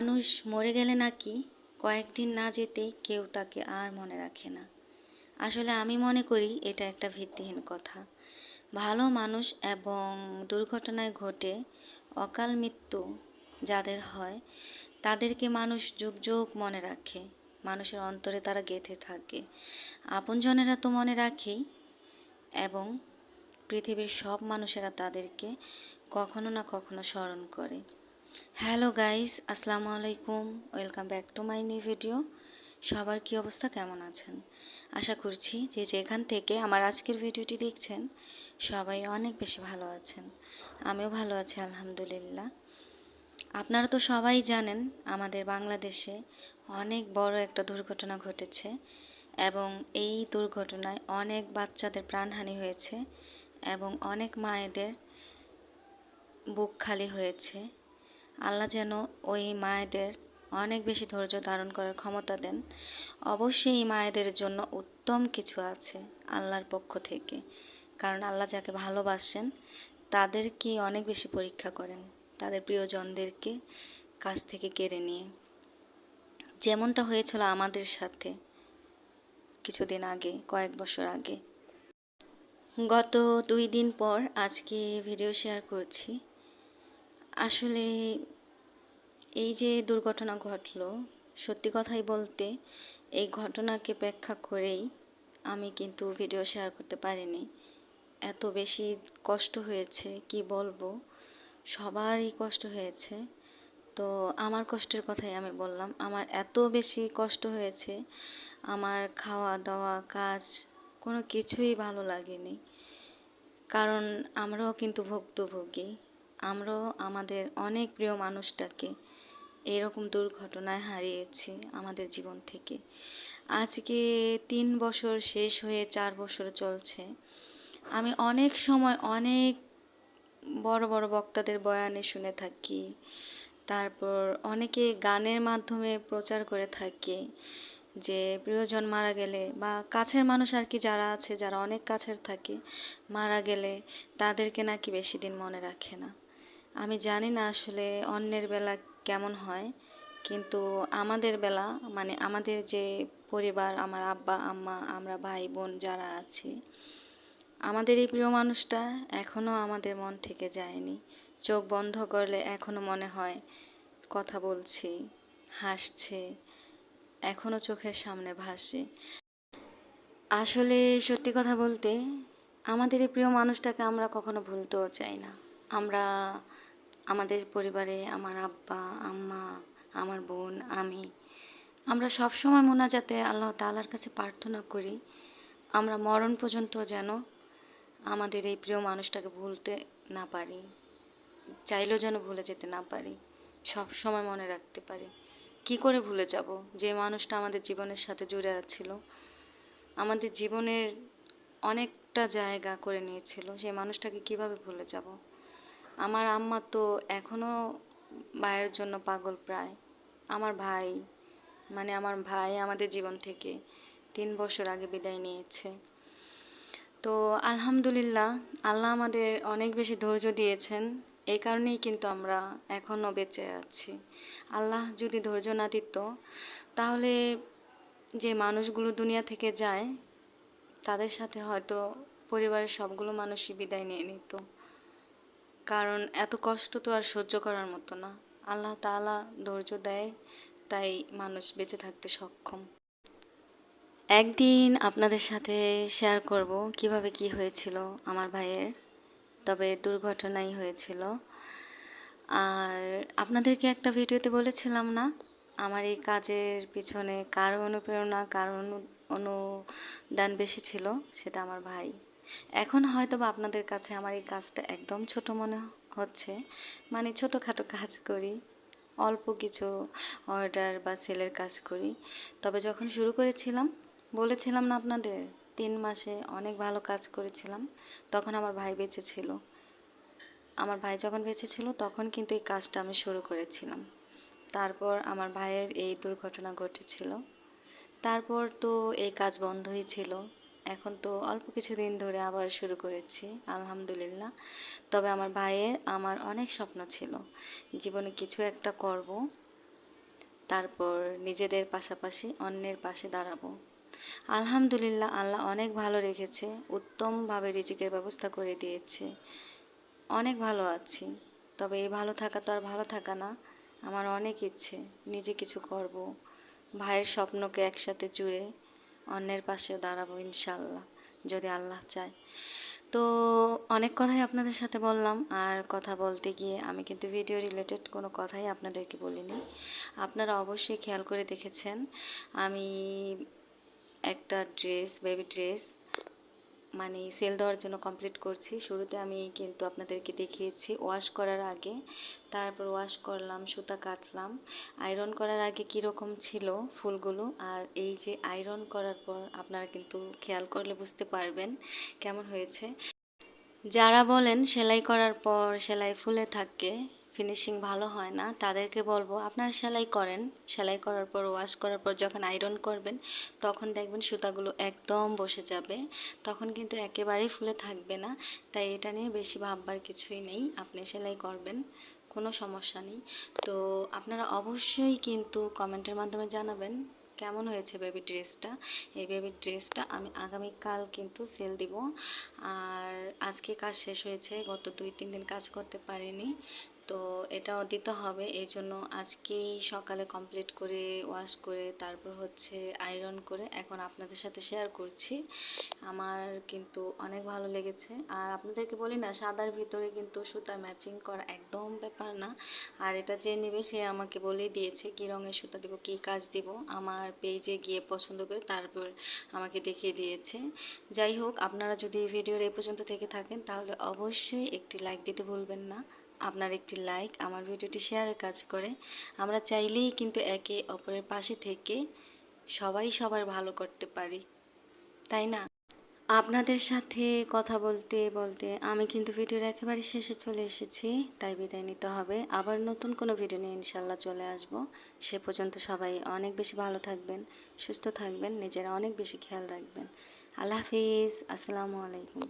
মানুষ মরে গেলে নাকি কয়েকদিন না যেতে কেউ তাকে আর মনে রাখে না। আসলে আমি মনে করি এটা একটা ভিত্তিহীন কথা। ভালো মানুষ এবং দুর্ঘটনায় ঘটে অকাল মৃত্যু যাদের হয়, তাদেরকে মানুষ যুগ যুগ মনে রাখে, মানুষের অন্তরে তারা গেঁথে থাকে। আপনজনেরা তো মনে রাখেই এবং পৃথিবীর সব মানুষেরা তাদেরকে কখনো না কখনো স্মরণ করে। হ্যালো গাইস, আসসালামু আলাইকুম। Welcome back to my new video. সবার কি অবস্থা, কেমন আছেন? আশা করছি যে যেখান থেকে আমার আজকের ভিডিওটি দেখছেন, সবাই অনেক বেশি ভালো আছেন। আমিও ভালো আছি, আলহামদুলিল্লাহ। আপনারা তো সবাই জানেন, আমাদের বাংলাদেশে অনেক বড় একটা দুর্ঘটনা ঘটেছে এবং এই দুর্ঘটনায় অনেক বাচ্চাদের প্রাণহানি হয়েছে এবং অনেক মায়েদের বুক খালি হয়েছে। আল্লাহ যেন ওই মায়েদের অনেক বেশি ধৈর্য ধারণ করার ক্ষমতা দেন। অবশ্যই এই মায়েদের জন্য উত্তম কিছু আছে আল্লাহর পক্ষ থেকে। কারণ আল্লাহ যাকে ভালোবাসেন, তাদেরকে অনেক বেশি পরীক্ষা করেন, তাদের প্রিয়জনদেরকে কাছ থেকে কেড়ে নিয়ে। যেমনটা হয়েছিল আমাদের সাথে কিছুদিন আগে, কয়েক বছর আগে। গত দুই দিন পর আজকে ভিডিও শেয়ার করছি। আসলে এই যে দুর্ঘটনা ঘটলো, সত্যি কথাই বলতে এই ঘটনাকে ব্যাখ্যা করেই আমি কিন্তু ভিডিও শেয়ার করতে পারিনি। এত বেশি কষ্ট হয়েছে, কি বলব? সবারই কষ্ট হয়েছে। তো আমার কষ্টের কথাই আমি বললাম, আমার এত বেশি কষ্ট হয়েছে, আমার খাওয়া দাওয়া কাজ, কোনো কিছুই ভালো লাগেনি। কারণ আমরাও কিন্তু ভুক্তভোগী। আমরাও আমাদের অনেক প্রিয় মানুষটাকে এরকম দুর্ঘটনায় হারিয়েছি আমাদের জীবন থেকে। আজকে তিন বছর শেষ হয়ে চার বছর চলছে। আমি অনেক সময় অনেক বড় বড় বক্তাদের বয়ানে শুনে থাকি। তারপর অনেকে গানের মাধ্যমে প্রচার করে থাকে যে, প্রিয়জন মারা গেলে বা কাছের মানুষ আর কি যারা আছে, যারা অনেক কাছের থাকে, মারা গেলে তাদেরকে নাকি বেশি দিন মনে রাখে না। আমি জানি না আসলে অন্যের বেলা কেমন হয়, কিন্তু আমাদের বেলা মানে আমাদের যে পরিবার, আমার আব্বা, আম্মা, আমরা ভাই, বোন যারা আছি, আমাদের এই প্রিয় মানুষটা এখনও আমাদের মন থেকে যায়নি। চোখ বন্ধ করলে এখনও মনে হয় কথা বলছি, হাসছে এখনও চোখের সামনে ভাসে। আসলে সত্যি কথা বলতে, আমাদের এই প্রিয় মানুষটাকে আমরা কখনো ভুলতেও চাই না। আমরা আমাদের পরিবারে আমার আব্বা, আম্মা, আমার বোন, আমি। আমরা সব সময় মোনাজাতে আল্লাহ তালার কাছে প্রার্থনা করি। আমরা মরণ পর্যন্ত যেন আমাদের এই প্রিয় মানুষটাকে ভুলতে না পারি। চাইলেও যেন ভুলে যেতে না পারি। সব সময় মনে রাখতে পারি। কি করে ভুলে যাব? যে মানুষটা আমাদের জীবনের সাথে জুড়ে আছিল, আমাদের জীবনের অনেকটা জায়গা করে নিয়েছিল। সেই মানুষটাকে কীভাবে ভুলে যাব? আমার আম্মা তো এখনও ভাইয়ের জন্য পাগল প্রায়। আমার ভাই মানে আমার ভাই আমাদের জীবন থেকে তিন বছর আগে বিদায় নিয়েছে। তো আলহামদুলিল্লাহ, আল্লাহ আমাদের অনেক বেশি ধৈর্য দিয়েছেন। এই কারণেই কিন্তু আমরা এখনও বেঁচে আছি। আল্লাহ যদি ধৈর্য না দিত, তাহলে যে মানুষগুলো দুনিয়া থেকে যায়, তাদের সাথে হয়তো পরিবারের সবগুলো মানুষই বিদায় নিয়ে নিত। কারণ এত কষ্ট তো আর সহ্য করার মতো না। আল্লাহ তাআলা ধৈর্য দেয়, তাই মানুষ বেঁচে থাকতে সক্ষম। একদিন আপনাদের সাথে শেয়ার করব কীভাবে কি হয়েছিল আমার ভাইয়ের, তবে দুর্ঘটনাই হয়েছিল। আর আপনাদেরকে একটা ভিডিওতে বলেছিলাম না, আমার এই কাজের পিছনে কার অনুপ্রেরণা, কার অনুদান বেশি ছিল, সেটা আমার ভাই। এখন হয়তো বা আপনাদের কাছে আমার এই কাজটা একদম ছোট মনে হচ্ছে। মানে ছোটোখাটো কাজ করি, অল্প কিছু অর্ডার বা সেলের কাজ করি। তবে যখন শুরু করেছিলাম, বলেছিলাম না আপনাদের, তিন মাসে অনেক ভালো কাজ করেছিলাম, তখন আমার ভাই বেঁচে ছিল। আমার ভাই যখন বেঁচে ছিল, তখন কিন্তু এই কাজটা আমি শুরু করেছিলাম। তারপর আমার ভাইয়ের এই দুর্ঘটনা ঘটেছিল। তারপর তো এই কাজ বন্ধই ছিল। এখন তো অল্প কিছুদিন ধরে আবার শুরু করেছি, আলহামদুলিল্লাহ। তবে আমার ভাইয়ের আমার অনেক স্বপ্ন ছিল, জীবনে কিছু একটা করব, তারপর নিজেদের পাশাপাশি অন্যের পাশে দাঁড়াবো। আলহামদুলিল্লাহ, আল্লাহ অনেক ভালো রেখেছে, উত্তমভাবে রিজিকের ব্যবস্থা করে দিয়েছে, অনেক ভালো আছি। তবে এই ভালো থাকা তো আর ভালো থাকা না, আমার অনেক ইচ্ছে, নিজে কিছু করব, ভাইয়ের স্বপ্নকে একসাথে জুড়ে অন্যের পাশে দাঁড়াবো ইনশাল্লাহ, যদি আল্লাহ চায়। তো অনেক কথাই আপনাদের সাথে বললাম, আর কথা বলতে গিয়ে আমি কিন্তু ভিডিও রিলেটেড কোনো কথাই আপনাদেরকে বলিনি। আপনারা অবশ্যই খেয়াল করে দেখেছেন, আমি একটা ড্রেস বেবি ড্রেস মানে সেল দেওয়ার জন্য কমপ্লিট করছি। শুরুতে আমি কিন্তু আপনাদেরকে দেখিয়েছি ওয়াশ করার আগে। তারপর ওয়াশ করলাম, সুতা কাটলাম। আয়রন করার আগে কীরকম ছিল ফুলগুলো? আর এই যে আয়রন করার পর আপনারা কিন্তু খেয়াল করলে বুঝতে পারবেন কেমন হয়েছে। যারা বলেন সেলাই করার পর সেলাই ফুলে থাকে ফিনিশিং ভালো হয় না, তাদেরকে বলব আপনারা সেলাই করেন। সেলাই করার পর ওয়াশ করার পর যখন আয়রন করবেন, তখন দেখবেন সুতাগুলো একদম বসে যাবে। তখন কিন্তু একেবারেই ফুলে থাকবে না। তাই এটা নিয়ে বেশি ভাববার কিছুই নেই। আপনি সেলাই করবেন, কোনো সমস্যা নেই। তো আপনারা অবশ্যই কিন্তু কমেন্টের মাধ্যমে জানাবেন, কেমন হয়েছে বেবি ড্রেসটা এই বেবি ড্রেসটা আমি আগামীকাল কিন্তু সেল দিব। আর আজকে কাজ শেষ হয়েছে, গত দুই, তিন দিন কাজ করতে পারিনি। তো এটাও দিতে হবে। এই জন্য আজকেই সকালে কমপ্লিট করে ওয়াশ করে, তারপর হচ্ছে আয়রন করে এখন আপনাদের সাথে শেয়ার করছি। আমার কিন্তু অনেক ভালো লেগেছে। আর আপনাদেরকে বলি না, সাদার ভিতরে কিন্তু সুতা ম্যাচিং করা একদম ব্যাপার না। আর এটা যে নেবে সে আমাকে বলেই দিয়েছে, কী রঙের সুতা দিব, কী কাজ দিব। আমার পেজে গিয়ে পছন্দ করে তারপর আমাকে দেখিয়ে দিয়েছে। যাই হোক, আপনারা যদি ভিডিওর এই পর্যন্ত থেকে থাকেন, তাহলে অবশ্যই একটি লাইক দিতে ভুলবেন না। আপনার একটি লাইক আমার ভিডিওটি শেয়ারের কাজ করে। আমরা চাইলেই কিন্তু একে অপরের পাশে থেকে সবাই সবার ভালো করতে পারি, তাই না? আপনাদের সাথে কথা বলতে বলতে আমি কিন্তু ভিডিওর একেবারে শেষে চলে এসেছি, তাই বিদায় নিতে হবে। আবার নতুন কোনো ভিডিও নিয়ে ইনশাল্লাহ চলে আসব। সে পর্যন্ত সবাই অনেক বেশি ভালো থাকবেন, সুস্থ থাকবেন, নিজেরা অনেক বেশি খেয়াল রাখবেন। আল্লাহ হাফিজ, আসসালামু আলাইকুম।